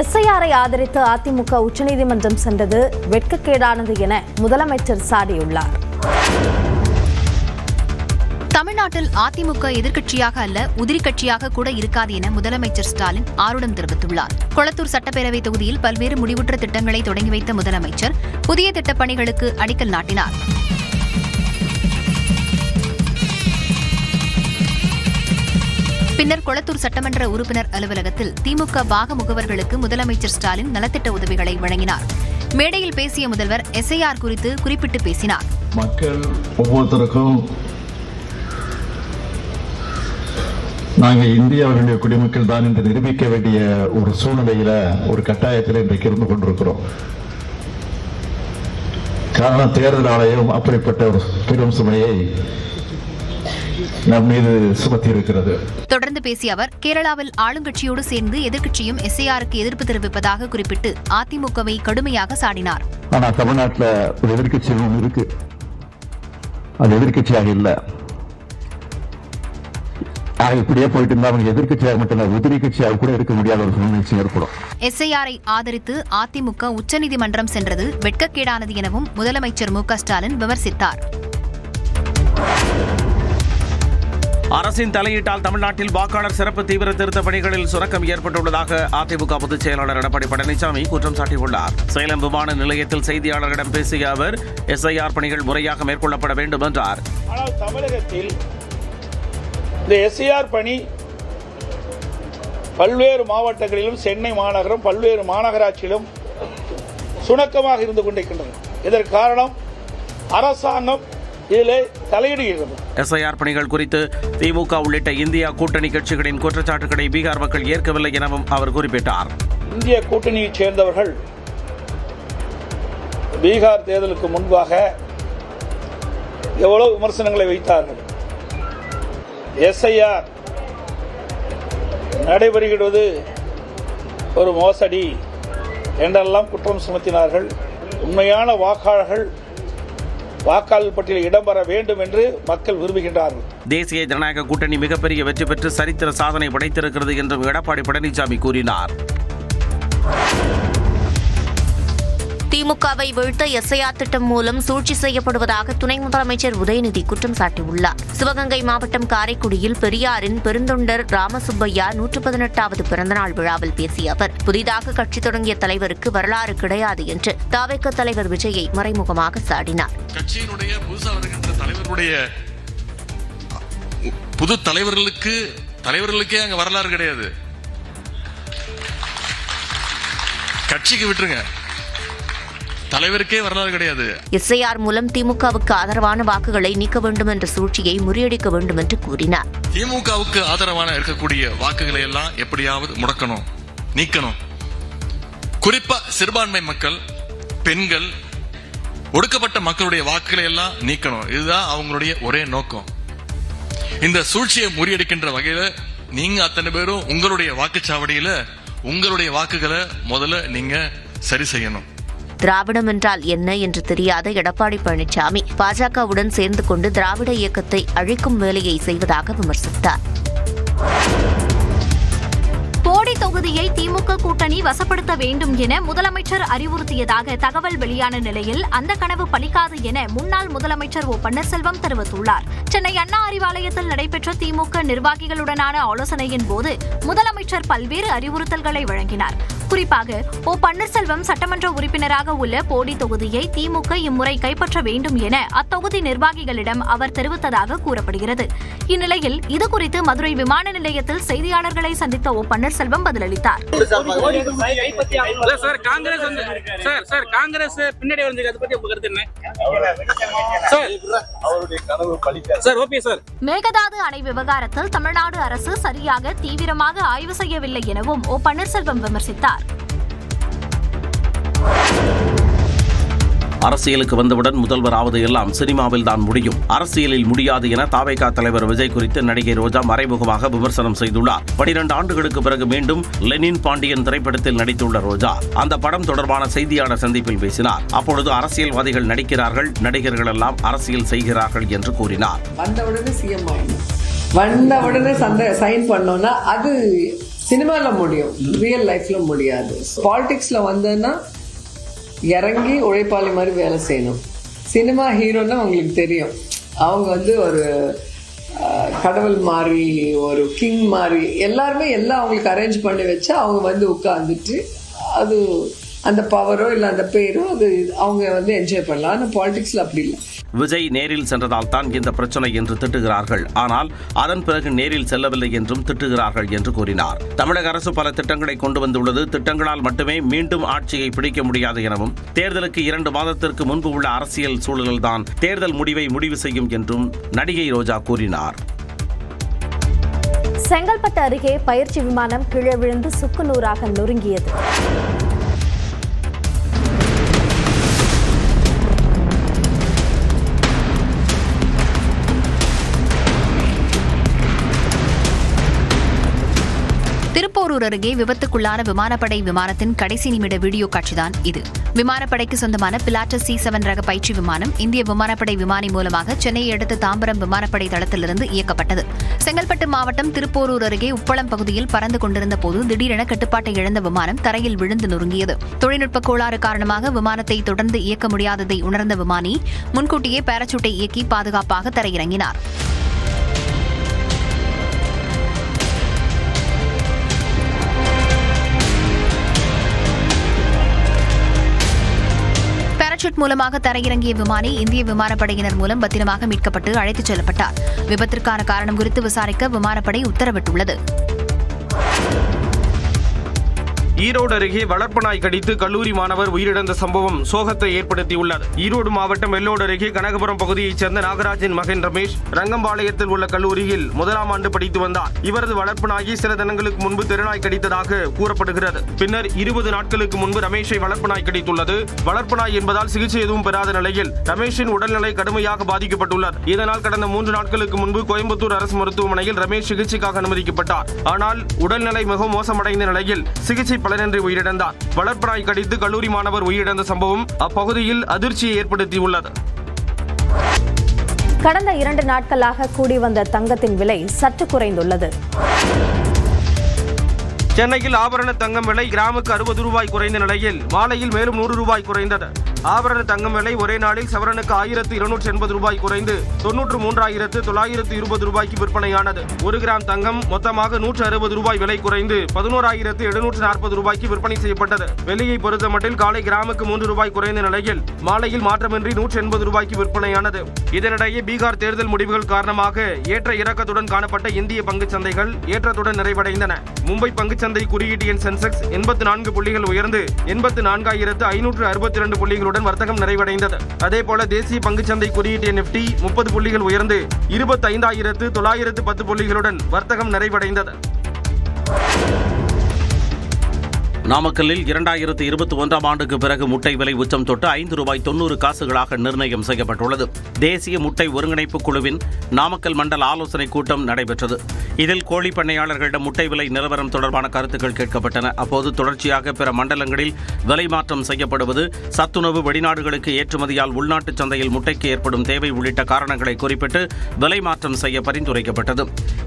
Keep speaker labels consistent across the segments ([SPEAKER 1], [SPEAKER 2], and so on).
[SPEAKER 1] எஸ்ஐஆரை ஆதரித்து அதிமுக உச்சநீதிமன்றம் சென்றது வெட்கக்கேடானது என முதலமைச்சர் சாடியுள்ளார் தமிழ்நாட்டில் அதிமுக எதிர்க்கட்சியாக அல்ல உதிரி கட்சியாக கூட இருக்காது என முதலமைச்சர் ஸ்டாலின் ஆருடம் தெரிவித்துள்ளார் கொளத்தூர் சட்டப்பேரவை தொகுதியில் பல்வேறு முடிவுற்ற திட்டங்களை தொடங்கி வைத்த முதலமைச்சர் புதிய திட்டப்பணிகளுக்கு அடிக்கல் நாட்டினார் பின்னர் கொளத்தூர் சட்டமன்ற உறுப்பினர் அலுவலகத்தில் திமுக பாக முகவர்களுக்கு முதலமைச்சர் ஸ்டாலின் நலத்திட்ட உதவிகளை வழங்கினார் மேடையில் பேசிய முதல்வர் எஸ்ஐஆர் குறித்து குறிப்பிட்டு பேசினார்
[SPEAKER 2] மக்கள் ஒவ்வொருத்தருக்கும் நாங்கள் இந்தியாவுடைய குடிமக்கள் தான் என்று நிரூபிக்க வேண்டிய ஒரு சூழ்நிலையில ஒரு கட்டாயத்தில் இன்றைக்கு இருந்து கொண்டிருக்கிறோம் காரணம் தேர்தல் ஆணையம் அப்படிப்பட்ட ஒரு பெரும் சுமையை நம் மீது
[SPEAKER 1] தொடர்ந்து பேசிய அவர் கேரளாவில் ஆளுங்கட்சியோடு சேர்ந்து எதிர்க்கட்சியும் எஸ்ஐஆருக்கு எதிர்ப்பு தெரிவிப்பதாக குறிப்பிட்டு அதிமுகவை கடுமையாக சாடினார்
[SPEAKER 2] ஆனால் தமிழ்நாட்டில் ஒரு எதிர்கட்சி இருக்கு அது எதிர்கட்சியாக இல்லை இப்படியே போயிட்டு இருந்தா அவங்க எதிர்கட்சியாக மட்டும் உதிரி கட்சியாக கூட இருக்க முடியாத ஒரு சூழ்நிலை ஏற்படும்
[SPEAKER 1] எஸ்ஐஆரை ஆதரித்து அதிமுக உச்சநீதிமன்றம் சென்றது வெட்கக்கேடானது எனவும் முதலமைச்சர் மு க ஸ்டாலின் விமர்சித்தார் அரசின் தலையீட்டால் தமிழ்நாட்டில் வாக்காளர் சிறப்பு தீவிர திருத்த பணிகளில் சுரக்கம் ஏற்பட்டுள்ளதாக அதிமுக பொதுச் செயலாளர் எடப்பாடி பழனிசாமி குற்றம் சாட்டியுள்ளார் சேலம் விமான நிலையத்தில் செய்தியாளர்களிடம் பேசிய அவர் எஸ்ஐஆர் பணிகள் முறையாக மேற்கொள்ளப்பட வேண்டும் என்றார்
[SPEAKER 3] ஆனால் தமிழகத்தில் இந்த எஸ்ஐஆர் பணி பல்வேறு மாவட்டங்களிலும் சென்னை மாநகரம் பல்வேறு மாநகராட்சியிலும் சுணக்கமாக இருந்து கொண்டிருக்கின்றன இதற்கு காரணம் அரசாங்கம் இதில் தலையிடுகிறது
[SPEAKER 1] எஸ்ஐஆர் பணிகள் குறித்து திமுக உள்ளிட்ட இந்தியா கூட்டணி கட்சிகளின் குற்றச்சாட்டுகளை பீகார் மக்கள் ஏற்கவில்லை எனவும் அவர் குறிப்பிட்டார்
[SPEAKER 3] இந்திய கூட்டணியைச் சேர்ந்தவர்கள் பீகார் தேர்தலுக்கு முன்பாக எவ்வளவு விமர்சனங்களை வைத்தார்கள் எஸ்ஐஆர் நடைபெறுகிறது ஒரு மோசடி என்றெல்லாம் குற்றம் சுமத்தினார்கள் உண்மையான வாக்காளர்கள் வாக்காளர் பட்டியலில் இடம்பெற வேண்டும் என்று மக்கள் விரும்புகின்றார்கள்
[SPEAKER 1] தேசிய ஜனநாயக கூட்டணி மிகப்பெரிய வெற்றி பெற்று சரித்திர சாதனை படைத்திருக்கிறது என்றும் எடப்பாடி பழனிசாமி கூறினார் திமுகவை வீழ்த்த எஸ்ஐஆர் திட்டம் மூலம் சூழ்ச்சி செய்யப்படுவதாக துணை முதலமைச்சர் உதயநிதி குற்றம் சாட்டியுள்ளார் சிவகங்கை மாவட்டம் காரைக்குடியில் பெரியாரின் பெருந்தொண்டர் ராமசுப்பையா நூற்று பதினெட்டாவது பிறந்தநாள் விழாவில் பேசிய அவர் புதிதாக கட்சி தொடங்கிய தலைவருக்கு வரலாறு கிடையாது என்று தாவைக்க தலைவர் விஜயை மறைமுகமாக சாடினார்
[SPEAKER 4] கட்சியினுடைய புது தலைவர்களுக்கு தலைவர்களுக்கே அங்க வரலாறு கிடையாது கட்சிக்கு விட்டுருங்க தலைவருக்கே வரலாறு கிடையாது
[SPEAKER 1] எஸ்ஐஆர் மூலம் திமுகவுக்கு ஆதரவான வாக்குகளை நீக்க வேண்டும் என்ற சூழ்ச்சியை முறியடிக்க வேண்டும் என்று கூறினார்
[SPEAKER 4] திமுகவுக்கு ஆதரவான இருக்கக்கூடிய வாக்குகளை எல்லாம் எப்படியாவது முடக்கணும் நீக்கணும் குறிப்பா சிறுபான்மை மக்கள் பெண்கள் ஒடுக்கப்பட்ட மக்களுடைய வாக்குகளை எல்லாம் நீக்கணும் இதுதான் அவங்களுடைய ஒரே நோக்கம் இந்த சூழ்ச்சியை முறியடிக்கின்ற வகையில நீங்க அத்தனை பேரும் உங்களுடைய வாக்குச்சாவடியில உங்களுடைய வாக்குகளை முதல்ல நீங்க சரி செய்யணும்
[SPEAKER 1] திராவிடம் என்றால் என்ன என்று தெரியாத எடப்பாடி பழனிசாமி பாஜகவுடன் சேர்ந்து கொண்டு திராவிட இயக்கத்தை அழிக்கும் வேலையை செய்வதாக விமர்சித்தார் கோவை தொகுதியை திமுக கூட்டணி வசப்படுத்த வேண்டும் என முதலமைச்சர் அறிவுறுத்தியதாக தகவல் வெளியான நிலையில் அந்த கனவு பலிக்காது என முன்னாள் முதலமைச்சர் ஓ பன்னீர்செல்வம் தெரிவித்துள்ளார் சென்னை அண்ணா அறிவாலயத்தில் நடைபெற்ற திமுக நிர்வாகிகளுடனான ஆலோசனையின் போது முதலமைச்சர் பல்வேறு அறிவுறுத்தல்களை வழங்கினார் குறிப்பாக ஓ பன்னீர்செல்வம் சட்டமன்ற உறுப்பினராக உள்ள போடி தொகுதியை திமுக இம்முறை கைப்பற்ற வேண்டும் என அத்தொகுதி நிர்வாகிகளிடம் அவர் தெரிவித்ததாக கூறப்படுகிறது இந்நிலையில் இதுகுறித்து மதுரை விமான நிலையத்தில் செய்தியாளர்களை சந்தித்த ஓ பன்னீர்செல்வம் பதிலளித்தார் மேகதாது அணை விவகாரத்தில் தமிழ்நாடு அரசு சரியாக தீவிரமாக ஆய்வு செய்யவில்லை எனவும் ஓ பன்னீர்செல்வம் விமர்சித்தார் அரசியலுக்கு வந்தவுடன் முதல்வர் ஆவது எல்லாம் சினிமாவில் தான் முடியும் அரசியலில் முடியாது என தாவேகா தலைவர் விஜய் குறித்து நடிகை ரோஜா மறைமுகமாக விமர்சனம் செய்துள்ளார் பனிரெண்டு ஆண்டுகளுக்கு பிறகு மீண்டும் லெனின் பாண்டியன் திரைப்படத்தில் நடித்துள்ள ரோஜா அந்த படம் தொடர்பான செய்தியாளர் சந்திப்பில் பேசினார் அப்பொழுது அரசியல்வாதிகள் நடிக்கிறார்கள் நடிகர்கள் எல்லாம் அரசியல் செய்கிறார்கள் என்று கூறினார்
[SPEAKER 5] வந்தவுடனே சந்தை சைன் அது சினிமாவில் முடியும் ரியல் லைஃப்ல முடியாது பாலிடிக்ஸ்ல வந்தேன்னா இறங்கி உழைப்பாளி மாதிரி வேலை செய்யணும் சினிமா ஹீரோன்னா அவங்களுக்கு தெரியும் அவங்க வந்து ஒரு கடவுள் மாதிரி ஒரு கிங் மாதிரி எல்லாருமே எல்லாம் அவங்களுக்கு அரேஞ்ச் பண்ணி வச்சு அவங்க வந்து உட்காந்துட்டு அது அந்த பவரோ இல்லை அந்த பேரோ அது அவங்க வந்து என்ஜாய் பண்ணலாம் ஆனால் பாலிடிக்ஸில் அப்படி இல்லை
[SPEAKER 1] விஜய் நேரில் சென்றதால் தான் இந்த பிரச்சனை என்று திட்டுகிறார்கள் ஆனால் அதன் பிறகு நேரில் செல்லவில்லை என்றும் திட்டுகிறார்கள் என்று கூறினார் தமிழக அரசு பல திட்டங்களை கொண்டு வந்துள்ளது திட்டங்களால் மட்டுமே மீண்டும் ஆட்சியை பிடிக்க முடியாது எனவும் தேர்தலுக்கு இரண்டு மாதத்திற்கு முன்பு உள்ள அரசியல் சூழல்தான் தேர்தல் முடிவை முடிவு செய்யும் என்றும் நடிகை ரோஜா கூறினார் செங்கல்பட்டு அருகே பயிற்சி விமானம் கீழே விழுந்து சுக்குநூறாக நொறுங்கியது பெங்களூர் அருகே விபத்துக்குள்ளான விமானப்படை விமானத்தின் கடைசி நிமிட வீடியோ காட்சிதான் இது விமானப்படைக்கு சொந்தமான பிலாட்டஸ் சி செவன் ரக பயிற்சி விமானம் இந்திய விமானப்படை விமானி மூலமாக சென்னையை அடுத்த தாம்பரம் விமானப்படை தளத்திலிருந்து இயக்கப்பட்டது செங்கல்பட்டு மாவட்டம் திருப்போரூர் அருகே உப்பளம் பகுதியில் பறந்து கொண்டிருந்த போது திடீரென கட்டுப்பாட்டை இழந்த விமானம் தரையில் விழுந்து நொறுங்கியது தொழில்நுட்ப கோளாறு காரணமாக விமானத்தை தொடர்ந்து இயக்க முடியாததை உணர்ந்த விமானி முன்கூட்டியே பாராசூட்டை இயக்கி பாதுகாப்பாக தரையிறங்கினார் பாராசூட் மூலமாக தரையிறங்கிய விமானி இந்திய விமானப்படையினர் மூலம் பத்திரமாக மீட்கப்பட்டு அழைத்துச் செல்லப்பட்டார் விபத்திற்கான காரணம் குறித்து விசாரிக்க விமானப்படை உத்தரவிட்டுள்ளது ஈரோடு அருகே வளர்ப்பு நாய் கடித்து கல்லூரி மாணவர் உயிரிழந்த சம்பவம் சோகத்தை ஏற்படுத்தியுள்ளது ஈரோடு மாவட்டம் வெள்ளோடு அருகே கனகபுரம் பகுதியைச் சேர்ந்த நாகராஜின் மகன் ரமேஷ் ரங்கம்பாளையத்தில் உள்ள கல்லூரியில் முதலாம் ஆண்டு படித்து வந்தார் இவரது வளர்ப்பு நாயை சில தினங்களுக்கு முன்பு திருநாய் கடித்ததாக கூறப்படுகிறது பின்னர் இருபது நாட்களுக்கு முன்பு ரமேஷை வளர்ப்பு நாய் கிடைத்துள்ளது வளர்ப்பு நாய் என்பதால் சிகிச்சை எதுவும் பெறாத நிலையில் ரமேஷின் உடல்நிலை கடுமையாக பாதிக்கப்பட்டுள்ளார் இதனால் கடந்த மூன்று நாட்களுக்கு முன்பு கோயம்புத்தூர் அரசு மருத்துவமனையில் ரமேஷ் சிகிச்சைக்காக அனுமதிக்கப்பட்டார் ஆனால் உடல்நிலை மிகவும் மோசமடைந்த நிலையில் சிகிச்சை பலனின்றி உயிரிழந்தார் வளர்ப்பராய் கடித்து கல்லூரி மாணவர் உயிரிழந்த சம்பவம் அப்பகுதியில் அதிர்ச்சியை ஏற்படுத்தியுள்ளது கடந்த இரண்டு நாட்களாக கூடி வந்த தங்கத்தின் விலை சற்று குறைந்துள்ளது சென்னையில் ஆபரண தங்கம் விலை கிராமுக்கு அறுபது ரூபாய் குறைந்த நிலையில் மாலையில் மேலும் நூறு ரூபாய் குறைந்தது ஆபரண தங்கம் விலை ஒரே நாளில் சவரனுக்கு ஆயிரத்து இருநூற்றி எண்பது ரூபாய் குறைந்து தொன்னூற்று மூன்றாயிரத்து தொள்ளாயிரத்து இருபது ரூபாய்க்கு விற்பனையானது ஒரு கிராம் தங்கம் மொத்தமாக நூற்று அறுபது ரூபாய் விலை குறைந்து பதினோராயிரத்து எழுநூற்று நாற்பது ரூபாய்க்கு விற்பனை செய்யப்பட்டது வெள்ளியை பொறுத்தமட்டில் காலை கிராமுக்கு மூன்று ரூபாய் குறைந்த நிலையில் மாலையில் மாற்றமின்றி நூற்று எண்பது ரூபாய்க்கு விற்பனையானது இதனிடையே பீகார் தேர்தல் முடிவுகள் காரணமாக ஏற்ற இறக்கத்துடன் காணப்பட்ட இந்திய பங்கு சந்தைகள் ஏற்றத்துடன் நிறைவடைந்தன மும்பை பங்கு சந்தை குறியீட்டு என் சென்செக்ஸ் எண்பத்தி நான்கு புள்ளிகள் உயர்ந்து எண்பத்து நான்காயிரத்து ஐநூற்று அறுபத்தி இரண்டு புள்ளிகளுடன் வர்த்தகம் நிறைவடைந்தது அதேபோல தேசிய பங்குச்சந்தை குறியீட்டு என் நிப்டி முப்பது புள்ளிகள் உயர்ந்து இருபத்தைந்தாயிரத்து தொள்ளாயிரத்து பத்து புள்ளிகளுடன் வர்த்தகம் நிறைவடைந்தது நாமக்கல்லில் இரண்டாயிரத்தி இருபத்தி ஒன்றாம் ஆண்டுக்கு பிறகு முட்டை விலை உச்சம் தொட்டு ஐந்து ரூபாய் தொன்னூறு காசுகளாக நிர்ணயம் செய்யப்பட்டுள்ளது தேசிய முட்டை ஒருங்கிணைப்பு குழுவின் நாமக்கல் மண்டல் ஆலோசனைக் கூட்டம் நடைபெற்றது இதில் கோழி பண்ணையாளர்களிடம் முட்டை விலை நிலவரம் தொடர்பான கருத்துக்கள் கேட்கப்பட்டன அப்போது தொடர்ச்சியாக பிற மண்டலங்களில் விலை மாற்றம் செய்யப்படுவது சத்துணவு வெளிநாடுகளுக்கு ஏற்றுமதியால் உள்நாட்டு சந்தையில் முட்டைக்கு ஏற்படும் தேவை உள்ளிட்ட காரணங்களை குறிப்பிட்டு விலை மாற்றம் செய்ய பரிந்துரைக்கப்பட்டது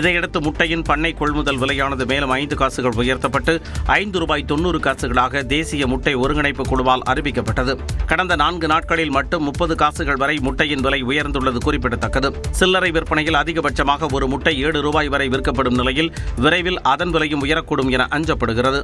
[SPEAKER 1] இதையடுத்து முட்டையின் பண்ணை கொள்முதல் விலையானது மேலும் ஐந்து காசுகள் உயர்த்தப்பட்டு ஐந்து ரூபாய் தொன்னூறு காசுகளாக தேசிய முட்டை ஒருங்கிணைப்பு குழுவால் அறிவிக்கப்பட்டது கடந்த நான்கு நாட்களில் மட்டும் முப்பது காசுகள் வரை முட்டையின் விலை உயர்ந்துள்ளது குறிப்பிடத்தக்கது சில்லறை விற்பனையில் அதிகபட்சமாக ஒரு முட்டை ஏழு ரூபாய் வரை விற்கப்படும் நிலையில் விரைவில் அதன் விலையும் உயரக்கூடும் என அஞ்சப்படுகிறது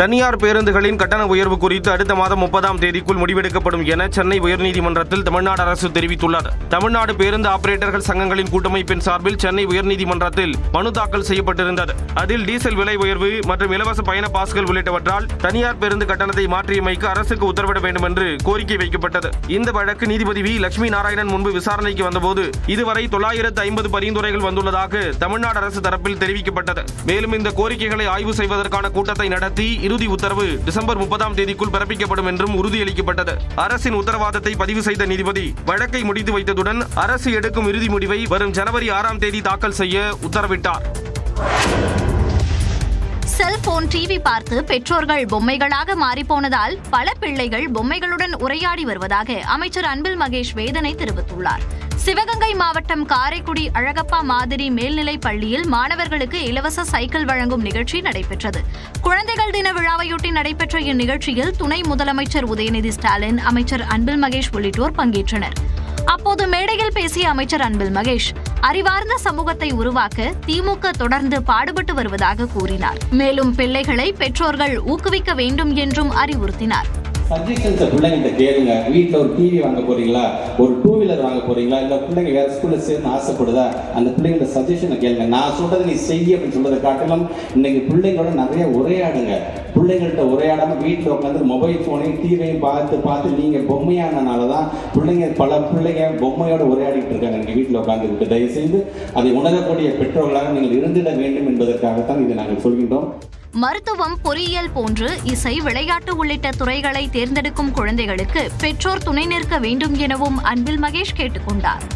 [SPEAKER 1] தனியார் பேருந்துகளின் கட்டண உயர்வு குறித்து அடுத்த மாதம் முப்பதாம் தேதிக்குள் முடிவெடுக்கப்படும் என சென்னை உயர்நீதிமன்றத்தில் தமிழ்நாடு அரசு தெரிவித்துள்ளது தமிழ்நாடு பேருந்து ஆபரேட்டர்கள் சங்கங்களின் கூட்டமைப்பின் சார்பில் சென்னை உயர்நீதிமன்றத்தில் மனு தாக்கல் செய்யப்பட்டிருந்தது அதில் டீசல் விலை உயர்வு மற்றும் இலவச பயண பாஸ்கள் உள்ளிட்டவற்றால் தனியார் பேருந்து கட்டணத்தை மாற்றியமைக்க அரசுக்கு உத்தரவிட வேண்டும் என்று கோரிக்கை வைக்கப்பட்டது இந்த வழக்கு நீதிபதி வி லட்சுமி நாராயணன் முன்பு விசாரணைக்கு வந்தபோது இதுவரை தொள்ளாயிரத்து ஐம்பது பரிந்துரைகள் வந்துள்ளதாக தமிழ்நாடு அரசு தரப்பில் தெரிவிக்கப்பட்டது மேலும் இந்த கோரிக்கைகளை ஆய்வு செய்வதற்கான கூட்டத்தை நடத்தி இறுதி உத்தரவு டிசம்பர் முப்பதாம் தேதிக்குள் பிறப்பிக்கப்படும் என்றும் உறுதியளிக்கப்பட்டது அரசின் உத்தரவாதத்தை பதிவு செய்த நீதிபதி வழக்கை முடித்து வைத்ததுடன் அரசு எடுக்கும் இறுதி முடிவை வரும் ஜனவரி ஆறாம் தேதி தாக்கல் செய்ய உத்தரவிட்டார் செல்போன் டிவி பார்த்து பெற்றோர்கள் பொம்மைகளாக மாறிப்போனதால் பல பிள்ளைகள் பொம்மைகளுடன் உரையாடி வருவதாக அமைச்சர் அன்பில் மகேஷ் வேதனை தெரிவித்துள்ளார் சிவகங்கை மாவட்டம் காரைக்குடி அழகப்பா மாதிரி மேல்நிலைப் பள்ளியில் மாணவர்களுக்கு இலவச சைக்கிள் வழங்கும் நிகழ்ச்சி நடைபெற்றது குழந்தைகள் தின விழாவையொட்டி நடைபெற்ற இந்நிகழ்ச்சியில் துணை முதலமைச்சர் உதயநிதி ஸ்டாலின் அமைச்சர் அன்பில் மகேஷ் உள்ளிட்டோர் பங்கேற்றனர் அப்போது மேடையில் பேசிய அமைச்சர் அன்பில் மகேஷ் அறிவார்ந்த சமூகத்தை உருவாக்க திமுக தொடர்ந்து பாடுபட்டு வருவதாக கூறினார் மேலும் பிள்ளைகளை பெற்றோர்கள் ஊக்குவிக்க வேண்டும் என்றும் அறிவுறுத்தினார்
[SPEAKER 6] சஜஷன்ஸை பிள்ளைங்கிட்ட கேளுங்க வீட்டில் ஒரு டிவி வாங்க போறீங்களா ஒரு டூ வீலர் வாங்க போறீங்களா இல்லை பிள்ளைங்க வேற ஸ்கூலில் சேர்ந்து ஆசைப்படுதா அந்த பிள்ளைங்களோட சஜஷனை கேளுங்க நான் சொல்றது நீ செய்ய அப்படின்னு சொல்றதை காட்டிலும் இன்னைக்கு பிள்ளைங்களோட நிறைய உரையாடுங்க பிள்ளைங்கள்ட்ட உரையாடாமல் வீட்டில் உட்காந்து மொபைல் ஃபோனையும் டிவியையும் பார்த்து பார்த்து நீங்கள் பொம்மையானனால தான் பிள்ளைங்க பல பிள்ளைங்க பொம்மையோட உரையாடிட்டு இருக்காங்க நீங்கள் வீட்டில் உட்காந்துருக்கு தயவுசெய்து அதை உணரக்கூடிய பெற்றோர்களாக நீங்கள் இருந்திட வேண்டும் என்பதற்காகத்தான் இதை நாங்கள் சொல்கின்றோம்
[SPEAKER 1] மருத்துவம் பொறியியல் போன்று இசை விளையாட்டு உள்ளிட்ட துறைகளை தேர்ந்தெடுக்கும் குழந்தைகளுக்கு பெற்றோர் துணை நிற்க வேண்டும் எனவும் அன்பில் மகேஷ் கேட்டுக்கொண்டார்